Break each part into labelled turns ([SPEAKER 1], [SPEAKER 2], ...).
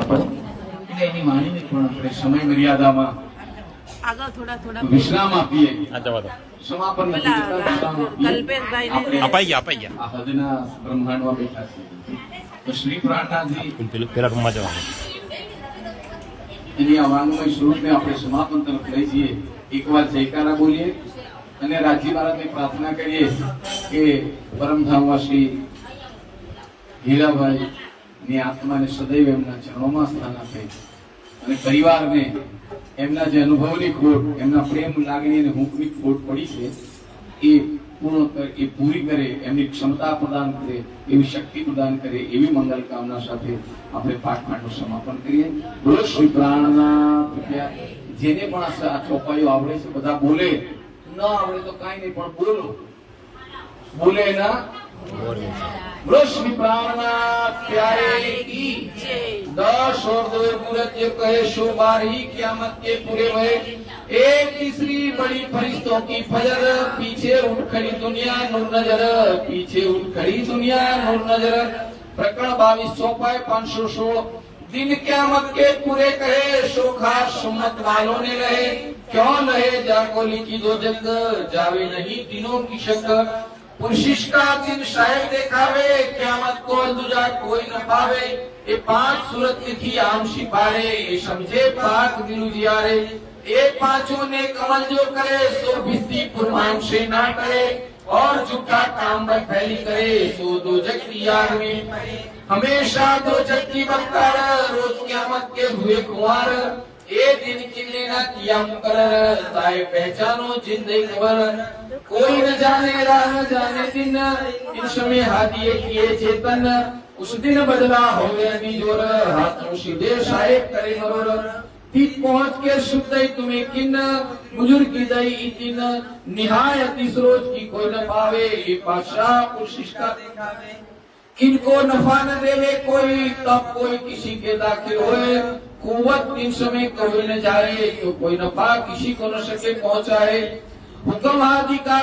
[SPEAKER 1] એટલે એની માનીને પણ આપણે સમય મર્યાદામાં
[SPEAKER 2] આગળ થોડા થોડા
[SPEAKER 1] વિશ્રામ આપીએ.
[SPEAKER 3] આ જવા દો.
[SPEAKER 1] સમાપન
[SPEAKER 3] અપાઈ ગયા અપાઈ ગયા.
[SPEAKER 1] આ હદના બ્રહ્માંડમાં બેઠા છીએ. તો શ્રી પ્રાણનાથજી
[SPEAKER 3] પેલા રૂમમાં
[SPEAKER 1] એની આ વાંગમય સ્વરૂપને આપણે સમાપન તરફ લઈ જઈએ. એકવાર જયકારા બોલીએ અને રાજી મહારાજને પ્રાર્થના કરીએ કે પરમધામવાસી હીરાભાઈ ની આત્માને સદૈવ એમના ચરણોમાં સ્થાન આપે અને પરિવારને એમના જે અનુભવની ખોટ, એમના પ્રેમ લાગણી અને હુંકની ખોટ પડી છે, એ પૂર્ણ એ પૂરી કરે, એમની ક્ષમતા પ્રદાન કરે, એવી શક્તિ પ્રદાન કરે, એવી મંગલ કામના સાથે આપણે પાઠમાંડનું સમાપન કરીએ. બોલો, શ્રી પ્રાણના. જેને પણ આ ચોપાઈઓ આવડે છે, બધા બોલે. ન આવડે તો કાંઈ નહીં, પણ બોલો. બોલે ના બોલો શ્રી પ્રાણનાથ પ્યારે કી दस और दो मूरत ये कहे शो बार ही क्यामत के पूरे हुए एक तीसरी बड़ी फरिश्तों की फजर पीछे उठ खड़ी दुनिया नूर नजर पीछे उठ खड़ी दुनिया नूर नजर प्रकरण बाईस चौपाई पांच सौ सोलह दिन क्यामत के पूरे कहे शो खास सुमत वालों ने रहे क्यों रहे जागोली की दो जग जावे नहीं दिनों की शक पुरुषिश का दिन शायद देखावे क्यामत को दूजा कोई न पावे। ये पाँच सूरत तिथि आम सिपारे ये समझे पाक दिलु जियारे ये पाँचों ने कमल जो करे, सो भिस्ती पुरमान से ना करे। और झूठा काम में फैली करे, सो दो जग आग में हमेशा दो जग की बक्कर रोज क्यामत के हुए कुंवर। ये दिन किले ना किया मुकर ताए पहचानो जिंदगी खबर कोई न जाने राह न जाने दिन इन समय हादिए किए चेतन उस दिन बदला हो गया निजोर हाथों सीधे साहेब करे मरोर ठीक पहुंच के शुद्ध तुम्हें किन बुजुर्ग की दई इतिन निहायत इस रोज की कोई न पावे ये पाशाह कोशिश का दिखावे किनको नफा न देवे कोई तब कोई किसी के दाखिल होए कुवत इन समय कभी न जाए तो कोई नफा किसी को न सके पहुँचाए हुक्म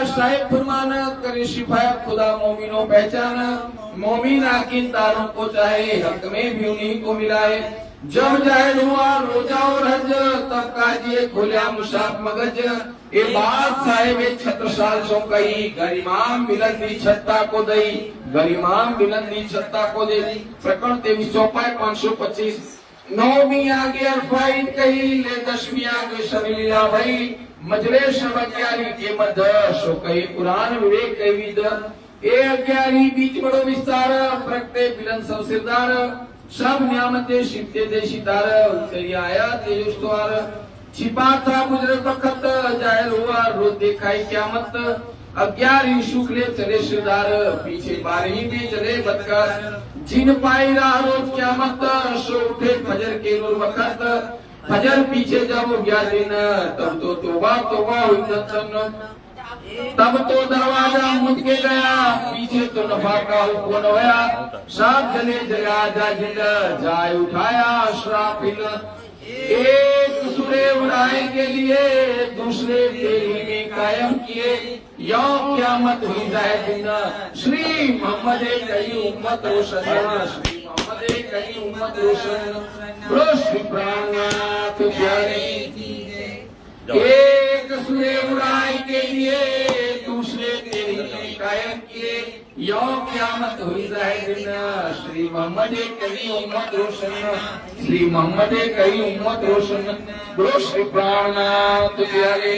[SPEAKER 1] साहेब फरमाना, करे सिपाही खुदा मोमिनो पहचाना। मोमिन आकिन तारों को चाहे, हक में भी उन्हीं को मिलाए जब ज़ाहिर हुआ रोजा और हज, तब काजिए खोलिया मुसाफ मगज। ये बात साहेब ये छत्र साल सो कही गरिमाम मिलन दी छत्ता को दई। गरिमाम मिलन दी छत्ता को दे प्रकरण तेवीस चौपाई पाँच सौ पच्चीस। नौवीं आगे अरफाई कही ले दसवीं आगे शमीला भई मजरे शबक्यारी के मध्य सो कही पुराण विवेक कही विद ए अज्ञानी बीच बड़ो विस्तार प्रगटे बिलन सब सिरदार सब न्यामते शिवते देशितार उत्तरी आया तेजस्वार छिपा था गुजरे वक्त जाहिर हुआ रोज दिखाई क्यामत अग्यारह शुक्ले चले श्रीदार पीछे बारही में चले बदकर जिन पाई रहा रोज क्यामत सो उठे फजर के रोज वक्त फजर पीछे जब हो गया दिन तब तो तोबा तोबा हुई तन तब तो दरवाजा मुझ के गया पीछे तो नफा का हुक्म न होया सब जने जगा जा जिल जाय उठाया श्राप हिल एक सुरे उड़ाए के लिए दूसरे तेरी में कायम किए यो क्यामत हुई जाए दिन श्री मोहम्मद कई उम्मत रोशन श्री मोहम्मद कई उम्मत रोशन बोलो श्री प्राणनाथ प्यारे एक सुरे उड़ाई के लिए दूसरे तेरी में कायम किए यो क्यामत हुई जाए दिन श्री मोहम्मद कही उम्मत रोशन श्री मोहम्मद कही उम्मत रोशन बोलो श्री प्राणनाथ प्यारे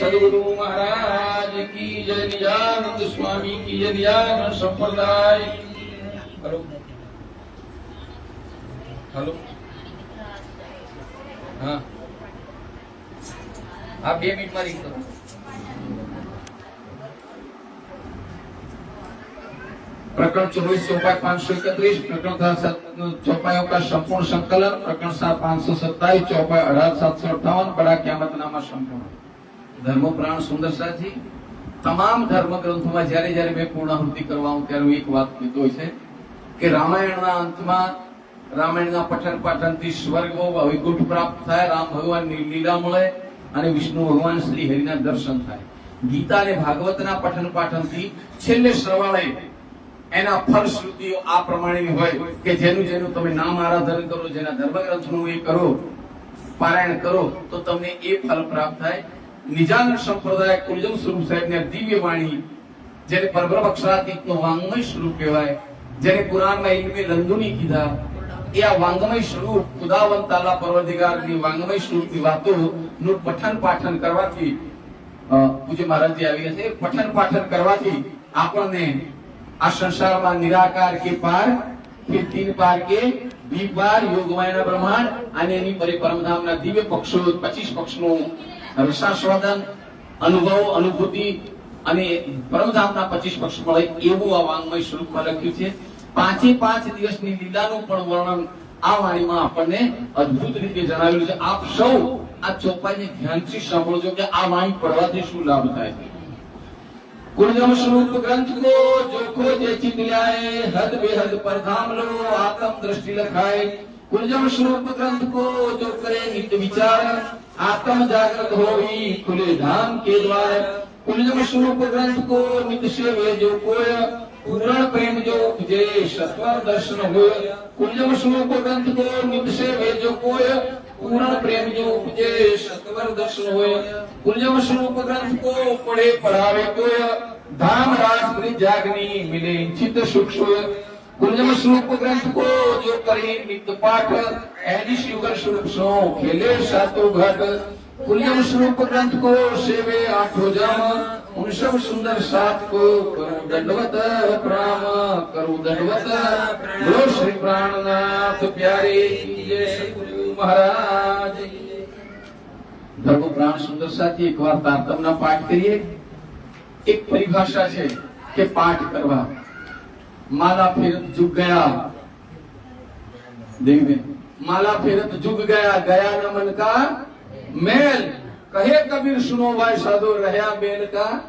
[SPEAKER 1] सदगुरु महाराज की जय निजानंद स्वामी की जय निजानंद संप्रदाय हेलो हेलो हाँ आप ये मिनट मारी करो प्रकरण चौबीस चौपाई पाँच सौ इकतीस प्रकरण था सत- चौपाइयों का संपूर्ण संकलन प्रकरण सात पाँच सौ सत्ताईस चौपाई अठारह सात सौ अट्ठावन बड़ा क्यामत नामा संपूर्ण ધર્મ પ્રાણ સુંદરસાજી તમામ ધર્મ ગ્રંથોમાં જ્યારે જ્યારે મેં પૂર્ણાહુતિ કરવા આવું ત્યારે હું એક વાત કીધો હોય છે કે રામાયણના અંતમાં રામાયણના પઠન પાઠનથી સ્વર્ગ વૈકુંઠ પ્રાપ્ત થાય રામ ભગવાનની લીલા મળે અને વિષ્ણુ ભગવાન શ્રી હરિના દર્શન થાય ગીતા અને ભાગવતના પઠન પાઠનથી છેલ્લે શ્રવાળે એના ફળશ્રુતિઓ આ પ્રમાણેની હોય કે જેનું જેનું તમે નામ આરાધન કરો, જેના ધર્મગ્રંથનું એ કરો, પારાયણ કરો, તો તમને એ ફળ પ્રાપ્ત થાય. નિજાન સંપ્રદાય કુલજમ સ્વરૂપ સાહેબની દિવ્ય વાણી, જેને પરબ્રહ્મ વાંગ્મય સ્વરૂપ કહેવાય, જેને કુરાનમાં ઇલ્મે લંદુની કીધા, એ આ વાંગમય સ્વરૂપ ખુદાવંત તાલા પરવરદિગારની વાંગ્મય સ્વરૂપની વાતો નું પઠન પાઠન કરવાથી પૂજ્ય મહારાજજી આવી ગયા છે. પઠન પાઠન કરવાથી આપણને આ સંસારમાં નિરાકાર કે પાર કે તીન પાર કે બી પાર યોગમાયના બ્રહ્માંડ અને એની પરી પરમધામના દિવ્ય પક્ષો 25 પક્ષનું રસાસ્વાદન અનુભવ, અનુભૂતિ અને પરમધામના 25 પક્ષ મળે એવું આ વાંગમય સ્વરૂપમાં લખ્યું છે. પાંચે પાંચ દિવસની લીલાનું પણ વર્ણન આ વાણીમાં આપણને અદ્ભુત રીતે જણાવેલું છે. આપ સૌ આ ચોપાઈને ધ્યાનથી સાંભળજો કે આ વાણી પડવાથી શું લાભ થાય છે. कुलजम स्वरूप ग्रंथ को जो खोजे चित ल्याए हद बेहद पर धाम लो आत्म दृष्टि लखाए कुलजम स्वरूप ग्रंथ को जो करे नित्य विचार आत्म जागृत होई खुले धाम के द्वार कुलजम स्वरूप ग्रंथ को नित्य सेवे जो कोय पूर्ण प्रेम जो उपजे सत्वर दर्शन हो कुलजम स्वरूप ग्रंथ को नित्य सेवे जो कोय पूर्ण प्रेम जो उपजे सत्वर दर्शन होय कुलजम स्वरूप ग्रंथ को पढ़े पढ़ावे कोय धाम राज ब्रिज जागनी मिले चित सुख सोय कुलजम स्वरूप ग्रंथ को जो करे नित्य पाठ ऐदी शिवगर स्वरूप सो खेले सातो घाट कुलजम स्वरूप ग्रंथ को सेवे आठो जाम उन सब सुंदर सात को करूं दंडवत प्रणाम करूं दंडवत बोलो श्री प्राणनाथ प्यारे की जय सद्गुरु महाराज की जय। ધર્મ પ્રાણ સુંદર સાથે એકવાર તારતમના પાઠ કરીએ એક પરિભાષા છે કે પાઠ કરવા માલા ફેરત જુગ ગયા દેવી માલા ફેરત જુગ ગયા ગયા ન મન કા મેલ, કહે કબીર, સુનો ભાઈ સાધો રહ્યા બેલ કા?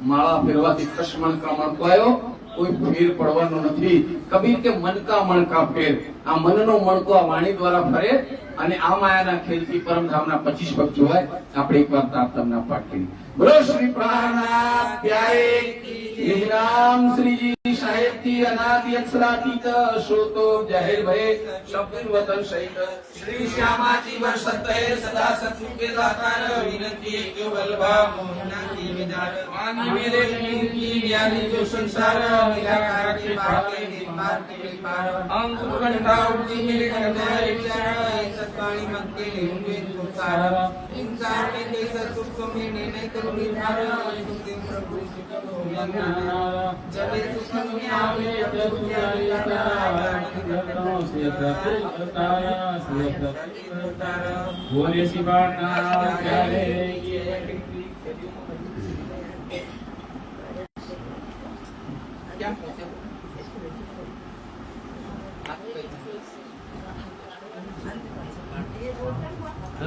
[SPEAKER 1] માળા ફેરવાથી કશમણ કા મણકો આવ્યો કોઈ ફેર પડવાનો નથી. કબીર કે મનકા મણકા ફેર. આ મનનો મણકો આ વાણી દ્વારા ફરે અને આ માયાના ખેલથી પરમધામના 25 પગ જોવાય. આપણે એકવાર તારતમના પાઠ કરી. श्री प्राणनाथ श्रीजी साहेब की अनाथ यक्षरातीत श्रोतो जाहिर भये शब्द वतन सहित
[SPEAKER 3] श्री श्यामाची जीवन सत्य सदा सत्सु के दातार विनती जो बलभा मोहना मेरे की ज्ञानी जो संसार निराकार के भाव के निर्माण विचार एक सत्पाणी मन संसार संसार में कैसा सुख को मिलने नहीं करू निभावे सुख दिन प्रभु जब सुख में आवे जब
[SPEAKER 4] सुख आवे तारा बोले शिवा नारायण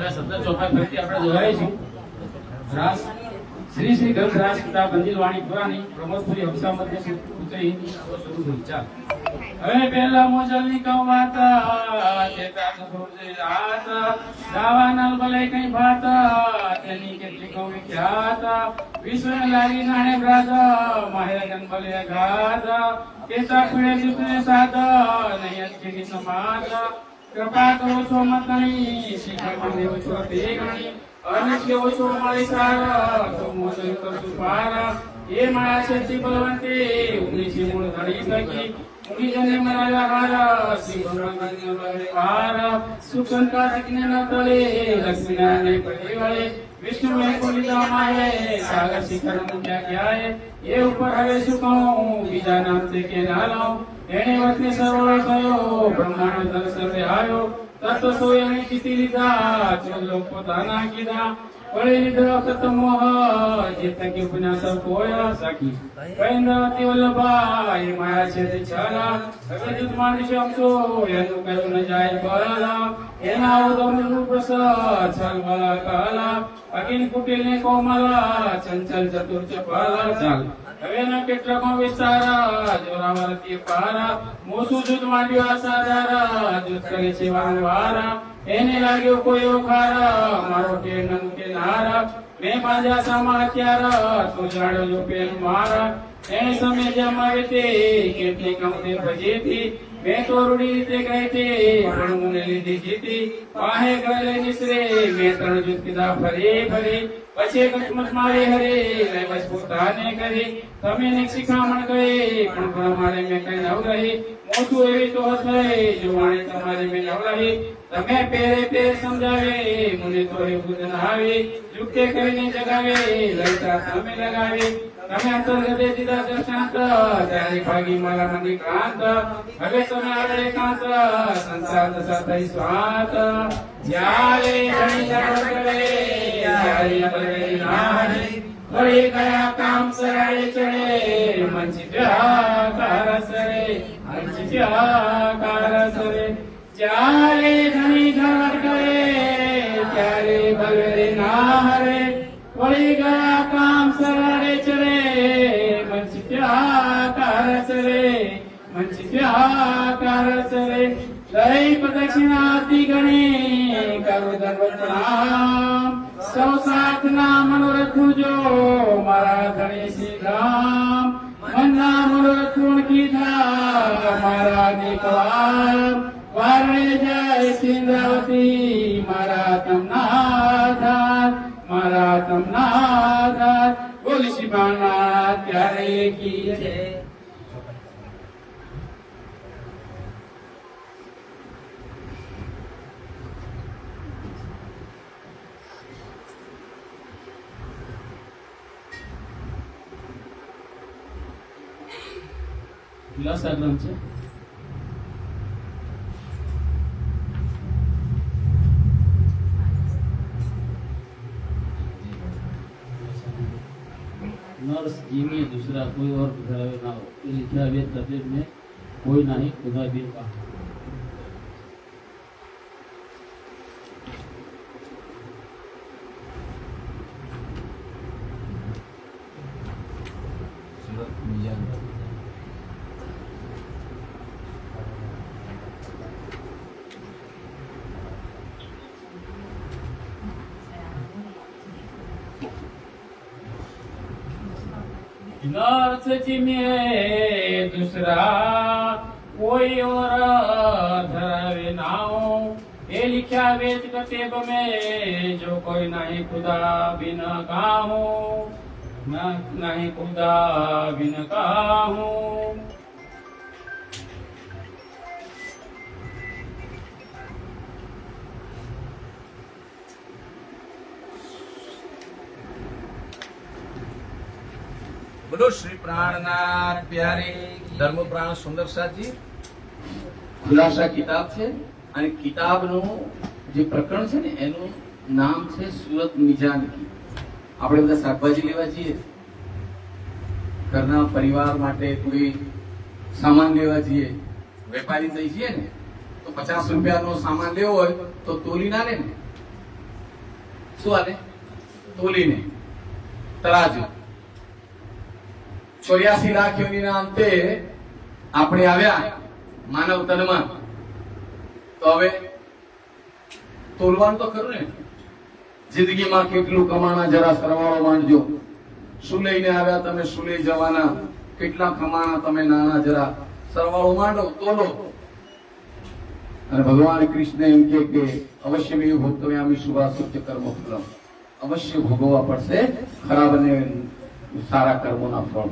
[SPEAKER 4] આપણે નલ ભલે કઈ ભાતા, તેની કેટલી કઉ વિખ્યાત વિશ્વ લાગી નાણે માહેર ભલે ગાતા કેતા પીડે જીતને સાધ, નહીં કૃપા કરો છો મતની શીખર દેવ છો તે ગણી અને કેવો છો મળે સારા, તો મોદન કરશું પારા એ મારા છે બલવંતી ઉની છે મૂળ ધરી શકી ઉની જને મારા હારા શ્રી ભગવાન વરે પાર સુખ સંકાતિક ને તળે લક્ષ્મીનારાયણ પડી વળે વિષ્ણુ મેં કોલિતા માહે સાગર શિખર મુક્યા હે એ ઉપર હવે શું કહું, બીજા નામ કે ના લઉં એને વચ્ચે સરોવર થયો, બ્રહ્માંડ ધન સર્વે આવ્યો તત્વ સોય એને કીધી લીધા ચલો પોતાના કીધા. વળી લીધા તત મોહ, જે તકી ઉપન્યાસ કોયા સખી. કૈન્દ્રવતી વલ્લભા એ માયા છે તે છાલા. દૂત માની શકશો એનું કયું ન જાય બરાલા એના ઉદમ રૂપસ છલ બળ કલા. અગિન કુટિલ ને કોમલા, ચંચલ ચતુર ચપલા, ચાલ. હવે એના કેટલાકો વિસ્તારા જોરાવરતી પારા મોસુ જુદ માંડ્યો આસાદાર જુદ કરે છે વારંવાર એને લાગ્યો કોઈ ઓખાર મારો કે નમ કે નારા મેં પાંજા સામા અત્યાર તું જાડો જો પેલ મારા એ સમય જમાવે તે. કેટલી કંપની ભજેતી. મેં ચોરૂડી રીતે કહે છે પણ લીધી જીતી પાહે ગળે નિસરે, મેં ત્રણ જૂથ કીધા, ફરે ફરે, પછી કચમચ મારે હરે લે બસ પોતાને કરી, તમે ને શિખામણ ગઈ પણ મારે મેં કઈ નવ રહી મોટું એવી તો થઈ જોવાણી તમારી મેં નવ તમે પેરે પેર સમજાવે મને તો એ બુદ્ધ આવે યુક્તે કરીને જગાવે લલતા સામે લગાવે તમે અંતર્ગતે દીધા દર્શાંત ત્યારે ભાગી મારા મને ક્રાંત હવે તમે આવે એકાંત સંસાર દશા થઈ સ્વાત જ્યારે ઘણી જાણ કરે ત્યારે અમરે નાહી વળી ગયા કામ સરાય ચડે મંચિત્યાકાર સરે મંચિત્યાકાર સરે જ્યારે ઘણી જગત કરે ત્યારે બગડે ના હરે વળી ગયા કામ સરાડે ચડે મંચિત્યાકાર સરે મંચિત્યાકાર સરે દૈ પ્રદક્ષિણાતી ગણી કરો પ્રણામ સૌ સાથના મનોરથ જો મારા ધણી શ્રી રામ મનોરથ પૂર્ણ કીધા મારા નિકવાર વારણે જાય સિંદ્રાવતી મારા તમના આધાર મારા તમના આધાર બોલી શિવાના ત્યારે કી જય લસાગ્રમ છે नर्स जी में दूसरा कोई और घरावे ना हो ये लिखा हुआ तबीब में कोई नहीं खुदा भी का नर्स जी दूसरा कोई और धरावे ना हे लिख्या वेद कतेब में जो कोई नहीं खुदा बिन काहू. न नहीं खुदा बिन काहू.
[SPEAKER 3] બોલો, શ્રી પ્રાણનાથ પ્યારે. ધર્મ પ્રાણ સુંદર સાજી
[SPEAKER 1] ખુલાસા કિતાબ છે અને કિતાબનું જે પ્રકરણ છે ને, એનું નામ છે સુરત મિજાનકી. આપણે બધા શાકભાજી લેવા જઈએ. ઘરના પરિવાર માટે કોઈ સામાન લેવા જઈએ. વેપારી થઈ જઈએ ને, તો પચાસ રૂપિયાનો સામાન લેવો હોય તો તોલી ના લે ને. શું હાલે તોલીને. તરાજુ ચોર્યાસી લાખ યોનીના અંતે આપણે આવ્યા માનવ તનમાં. તો હવે તોલવાનું તો ખરું ને? જિંદગીમાં કેટલું કમાણા જરા સરવાળો માંડજો શું લઈને આવ્યા તમે? શું લઈ જવાના? કેટલા કમાણા તમે નાના જરા? સરવાળો માંડો, તોલો. અને ભગવાન કૃષ્ણ એમ કે કે અવશ્ય મેં ભોગવ્યામી શુભાશુભ કર્મ ફલમ. અવશ્ય ભોગવવા પડશે ખરાબ અને સારા કર્મોના ફળ.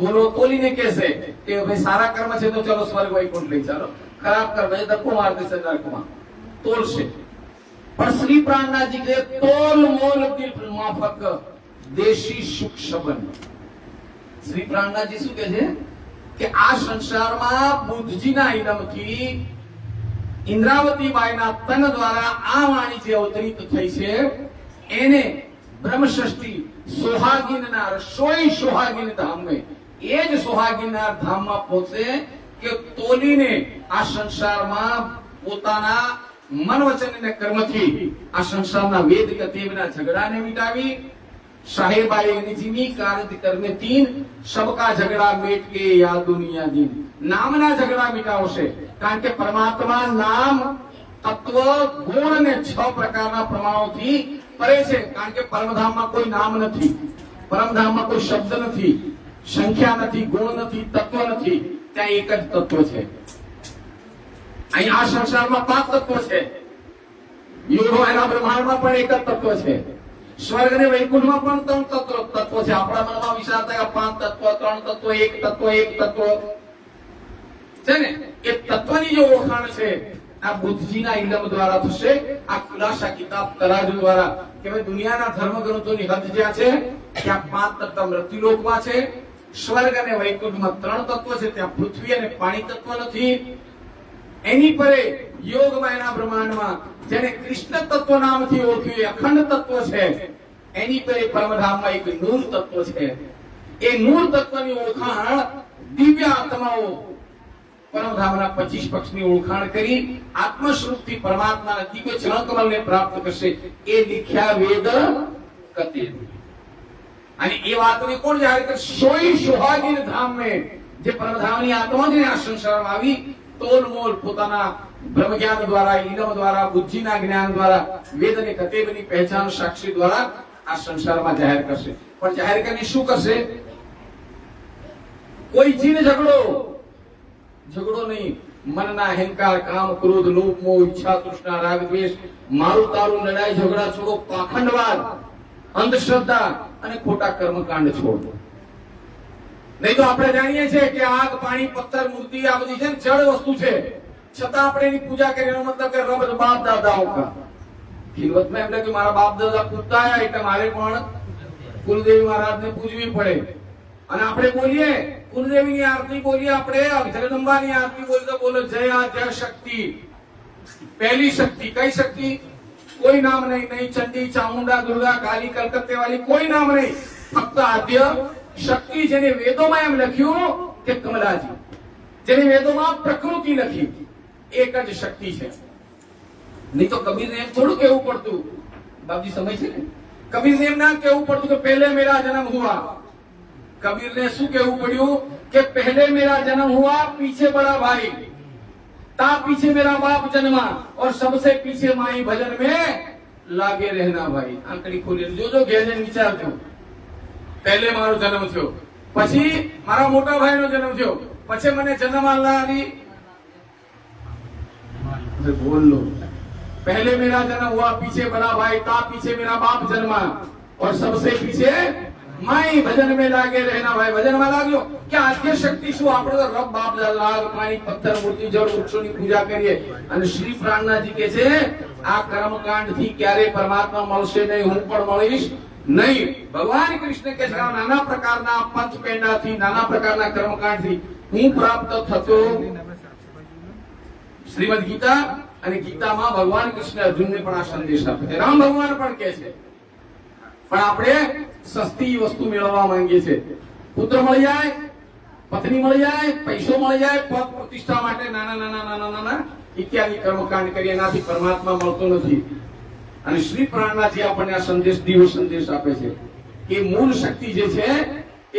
[SPEAKER 1] તોલો તોલીને કહેશે કે ભાઈ સારા કર્મ છે તો ચલો સ્વર્ગ વૈકુંઠ લઈ ચાલો. ખરાબ કર્મ છે ધક્કો માર દેશે નરકમાં તોલશે. પણ શ્રી પ્રાણનાથજી કહે તોલ મોલ માફક દેશી સુખ સંબંધ શ્રી પ્રાણનાથજી શું કહે છે? કે આ સંસારમાં બુદ્ધજીના ઇનમથી ઇન્દ્રાવતી બાઈના તન દ્વારા આ વાણી જે અવતરિત થઈ છે, એને બ્રહ્મષષ્ઠી સોહાગીનના રસોઈ સોહાગીન ધામને એ જ સુહાગીના ધામમાં પહોંચે કે તોલીને આ સંસારમાં પોતાના મન વચન અને કર્મથી આ સંસારના વેદ કતેવના ઝઘડાને મિટાવી સાહેબાએ નિજીમી કાર્ય કરને તીન સબકા ઝઘડા મેટ કે યા દુનિયા દીન. નામના ઝઘડા મિટાવશે, કારણ કે પરમાત્મા નામ, તત્વ, ગુણ અને છ પ્રકારના પ્રમાણોથી પરે છે, કારણ કે પરમધામમાં કોઈ નામ નથી, પરમધામમાં કોઈ શબ્દ નથી. સંખ્યા નથી, ગુણ નથી, તત્વ નથી, ત્યાં એક જ તત્વ છે. અહીં સંસારમાં પાંચ તત્વ છે. યુગો એના બ્રહ્માંડમાં પણ એક જ તત્વ છે. સ્વર્ગ અને વૈકુંઠમાં પણ ત્રણ તત્વ તત્વ છે. આપણા મનમાં વિચાર થાય પાંચ તત્વ, ત્રણ તત્વ, એક તત્વ એક તત્વ. છે ને? એ તત્વની જે ઓળખાણ છે, આ બુદ્ધજીના ઇલમ દ્વારા થશે. આ ખુલાસા કિતાબ તરાજુ દ્વારા. કે ભાઈ દુનિયાના ધર્મગ્રંથોની હદ જ્યાં છે, ત્યાં પાંચ તત્વ મૃત્યુલોકમાં છે સ્વર્ગ અને વૈકુંઠમાં ત્રણ તત્વ છે, ત્યાં પૃથ્વી અને પાણી તત્વ નથી. એની પરે યોગમાં એના બ્રહ્માંડમાં જેને કૃષ્ણ તત્વ નામથી ઓળખ્યું એ અખંડ તત્વ છે. એની પરે પરમધામમાં એક નૂર તત્વ છે. એ નૂર તત્વની ઓળખાણ દિવ્ય આત્માઓ પરમધામના પચીસ પક્ષની ઓળખાણ કરી આત્મસ્વરૂપથી પરમાત્માના દિવ્ય ચરણકમલને પ્રાપ્ત કરશે. એ લીખ્યા વેદ કતે અને એ વાતને કોણ જાહેર કરે સોઈ સુહાગીન ધામ में જે પરમધામની આત્માને આ સંસારમાં આવી, તોલમોલ પોતાના બ્રહ્મ જ્ઞાન દ્વારા ઇલમ દ્વારા, બુદ્ધિના જ્ઞાન દ્વારા, વેદ અને કતેબની પહેચાન સાક્ષી દ્વારા આ સંસારમાં જાહેર કરશે. પણ જાહેર કરીને શું કરશે? કોઈ જીન ઝઘડો? ઝઘડો નહીં. મનના અહંકાર, કામ, ક્રોધ, લોભ, મોહ, ઈચ્છા, તૃષ્ણા, રાગ, દ્વેષ, મારું તારું લડાઈ, ઝઘડા, છોડો, પાખંડવાદ, અંધશ્રદ્ધા અને ખોટા કર્મકાંડ છોડવો. નહીં તો આપણે જાણીએ છીએ કે આગ, પાણી, પથ્થર, મૂર્તિ, આ બધી છે ને જળ વસ્તુ છે. છતાં આપણે એની પૂજા કરી મતલબ કે રબ બાપ દાદાઓ કા. ખિલવતમાં એમ કે મારા બાપ દાદા પૂજતા એટલે મારે પણ કુલદેવી મહારાજને પૂજવી પડે. અને આપણે બોલીએ, કુલદેવીની આરતી બોલીએ આપણે જગદંબાની આરતી બોલીએ તો બોલો, જય આ જય શક્તિ. પહેલી શક્તિ, કઈ શક્તિ? કોઈ નામ નહીં નહીં ચંડી ચામુંડા દુર્ગા કાલી કલકત્તે વાળી કોઈ નામ નહીં ફક્ત આદ્ય શક્તિ જેને વેદોમાં એમ લખ્યું કે કમલાજી જેને વેદોમાં પ્રકૃતિ લખી એક જ શક્તિ છે નહીં તો કબીરને એમ થોડું કેવું પડતું બાપજી સમય છે ને કબીરને એમ ના કેવું પડતું કે પહેલે મેરા જન્મ હુઆ कबीर ने શું કહેવું પડ્યું કે पहले मेरा जन्म हुआ पीछे बड़ा भाई ता पीछे मेरा बाप जन्मा और सबसे पीछे माई भजन में लागे रहना भाई આંકડી ખોલી જોજો ઘેર વિચારજો પહેલે મારો જન્મ થયો પછી મારા મોટા ભાઈનો જન્મ થયો પછી મને જન્મ આલનારી अरे बोल लो पहले मेरा जन्म हुआ पीछे बड़ा भाई था पीछे मेरा बाप जन्मा और सबसे पीछे માય ભજન મેં લાગે રહેના ભાઈ ભજનમાં લાગ્યો કે આદ્ય શક્તિ શું? આપણે તો રબ બાપ લાલ પાણી પથ્થર મૂર્તિ જળ વૃક્ષોની પૂજા કરીએ. અને શ્રી પ્રાણનાજી કે છે, આ કર્મકાંડથી ક્યારે પરમાત્મા મળશે નહીં, હું પણ મળીશ નહીં. ભગવાન કૃષ્ણ કે નાના પ્રકારના પંચ પેંડાથી, નાના પ્રકારના કર્મકાંડથી હું પ્રાપ્ત થતો શ્રીમદ ગીતા અને ગીતામાં ભગવાન કૃષ્ણ અર્જુનને પણ આ સંદેશ આપે છે. રામ ભગવાન પણ કે છે. પણ આપણે સસ્તી વસ્તુ મેળવવા માંગીએ છે પુત્ર મળી જાય, પત્ની મળી જાય, પૈસો મળી જાય, પદ પ્રતિષ્ઠા માટે નાના નાના નાના નાના ઇત્યાદિ કર્મકાંડ કરીએ, એનાથી પરમાત્મા મળતો નથી. અને શ્રી પ્રાણનાથી આપણને આ સંદેશ દિવ્ય સંદેશ આપે છે કે મૂળ શક્તિ જે છે,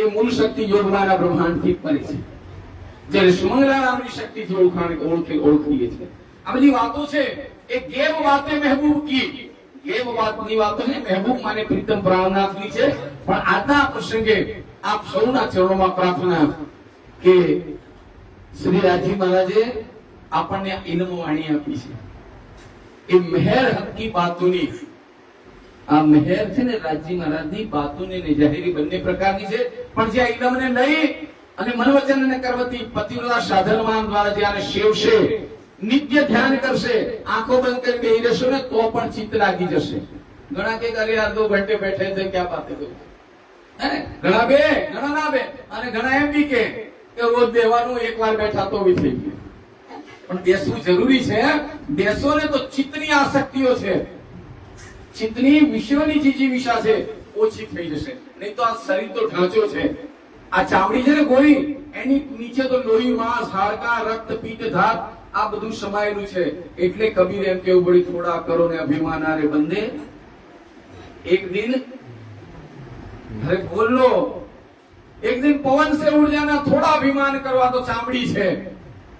[SPEAKER 1] એ મૂળ શક્તિ યોગમાના બ્રહ્માંડથી પરે છે. જ્યારે સુમંગલા નામની શક્તિથી ઓળખાણ ઓળખી ઓળખીએ છીએ. આ બધી વાતો છે. એ ગેમ વાતે મહેબૂબ કી. ગેવ વાતની વાતો છે મહેબૂબ માને પ્રીતમ પ્રાણનાથની છે. પણ આજના પ્રસંગે આપ સૌના ચરણોમાં પ્રાર્થના કે શ્રી રાજી મહારાજે આપણને ઇનમ વાણી આપી છે. એ મહેર હકી બાતોની, આ મહેર છે ને રાજી મહારાજની બાતોની ને જાહેરી બંને પ્રકારની છે. પણ જે ઇનમને લઈ અને મનવચન અને કરવતી પતિવ્રતા સાધનવાન દ્વારા જે આને સેવશે નિત્ય ધ્યાન કરશે આંખો બંધ કરી બેહી રહેશો ને તો પણ ચિત્ત લાગી જશે. ઘણા કે અરે યાર દો ઘંટે બેઠે છે ક્યાં બાતે કરું ઘણા બે? ઘણા ના બે. અને ઘણા એમ બી કે રોજ બેવાનું એકવાર બેઠા તો બી થઈ ગયું. પણ બેસવું જરૂરી છે બેસો ને તો ચિત્તની આસક્તિઓ છે. ચિત્તની વિશ્વની જે વિશા છે ઓછી થઈ જશે. નહીં તો આ શરીર તો ઢાંચો છે. આ ચામડી છે ને ગોળી એની નીચે તો લોહી માંસ હાડકા રક્ત પિત્ત ધાત આ બધું સમાયેલું છે. એટલે કબીર એમ કેવું પડી થોડા કરો ને અભિમાન આરે બંદે એક દિન, અરે બોલો, એક દિન પવન સે ઉડ થોડા અભિમાન કરવા તો ચામડી છે.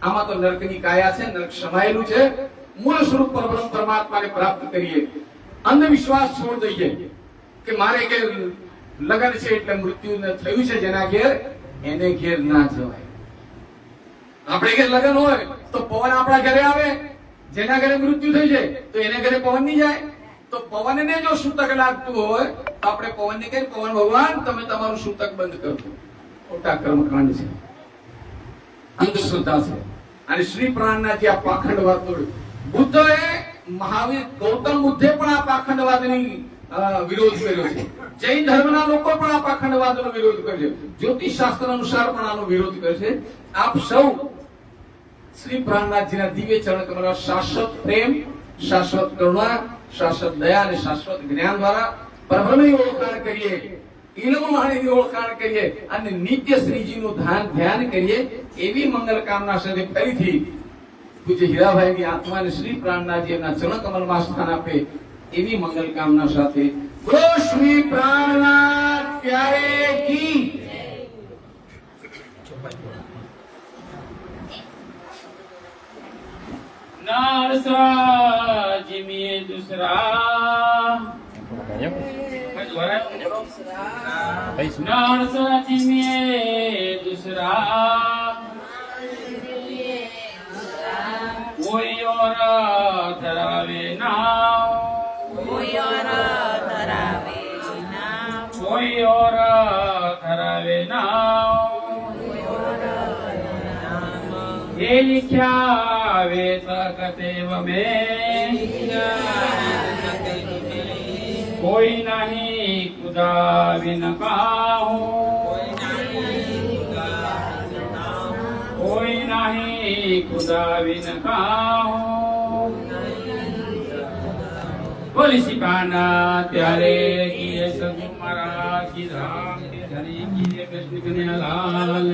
[SPEAKER 1] આમાં તો નરકની કાયા છે, નરક સમાયેલું છે. મૂળ સ્વરૂપ પરબ્રહ્મ પરમાત્માને પ્રાપ્ત કરીએ. અંધવિશ્વાસ છોડ દઈએ કે મારે કે લગ્ન છે એટલે મૃત્યુ થયું છે જેના ઘેર, એને ઘેર ના જવાય. આપણે ઘેર લગ્ન હોય તો પવન આપણા ઘરે આવે, જેના ઘરે મૃત્યુ થઈ જાય, તો એને ઘરે પવન નહીં જાય. તો પવનને જો સૂતક લાગતું હોય, તો આપણે પવનને કહીએ, પવન ભગવાન, તમે તમારું સૂતક બંધ કરો. ખોટા કર્મકાંડ છે. અંધશ્રદ્ધા છે. અને શ્રી પ્રાણના જે આ પાખંડવાદ તોડ્યો બુદ્ધએ મહાવીર ગૌતમ બુદ્ધે પણ આ પાખંડવાદની વિરોધ કર્યો છે. જૈન ધર્મના લોકો પણ આ પાખંડવાદનો વિરોધ કરે છે. જ્યોતિષ શાસ્ત્ર અનુસાર પણ આનો વિરોધ કરે છે. આપ સૌ શ્રી પ્રાણનાથજીના દિવ્ય ચરણ કમળમાં શાશ્વત પ્રેમ, શાશ્વત કરુણા, શાશ્વત દયા અને શાશ્વત જ્ઞાન દ્વારા પરબ્રહ્મની ઓળખાણ કરીએ ઇલમ વાણીની ઓળખાણ કરીએ અને નિત્ય શ્રીજીનું ધ્યાન ધ્યાન કરીએ એવી મંગલ કામના સાથે ફરીથી પૂજ્ય હીરાભાઈની આત્માને શ્રી પ્રાણનાથજી એમના ચરણ કમલમાં સ્થાન આપે એવી મંગલ કામના સાથે શ્રી પ્રાણનાથ પ્યારે કી
[SPEAKER 4] નારસા જીમીએ દુસરા કઈ વરાય? નારસા જીમીએ દુસરા કોઈ ઓર ધરાવે નાવ
[SPEAKER 2] કોઈ ઓર ધરાવે
[SPEAKER 4] નાવ એ લિખ્યા વેત કતેવ મે કોઈ નહીં કુદા વિન કાહું કોઈ નહીં કુદા વિન કાહું બોલી સિપાના ત્યારે કીએ સગુ લાલ